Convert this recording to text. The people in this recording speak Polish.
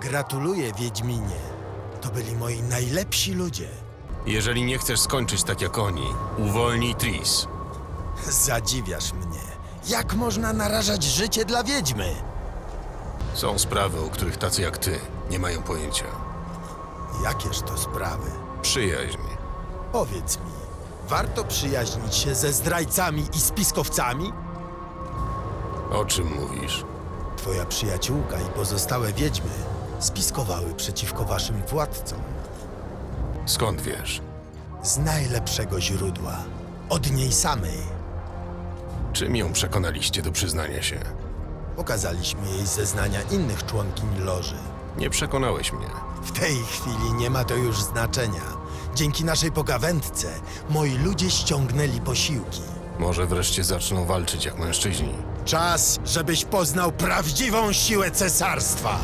Gratuluję, Wiedźminie. To byli moi najlepsi ludzie. Jeżeli nie chcesz skończyć tak jak oni, uwolnij Tris. Zadziwiasz mnie. Jak można narażać życie dla wiedźmy? Są sprawy, o których tacy jak ty nie mają pojęcia. Jakież to sprawy? Przyjaźń. Powiedz mi, warto przyjaźnić się ze zdrajcami i spiskowcami? O czym mówisz? Twoja przyjaciółka i pozostałe wiedźmy spiskowały przeciwko waszym władcom. Skąd wiesz? Z najlepszego źródła. Od niej samej. Czym ją przekonaliście do przyznania się? Pokazaliśmy jej zeznania innych członkiń loży. Nie przekonałeś mnie. W tej chwili nie ma to już znaczenia. Dzięki naszej pogawędce moi ludzie ściągnęli posiłki. Może wreszcie zaczną walczyć jak mężczyźni. Czas, żebyś poznał prawdziwą siłę cesarstwa.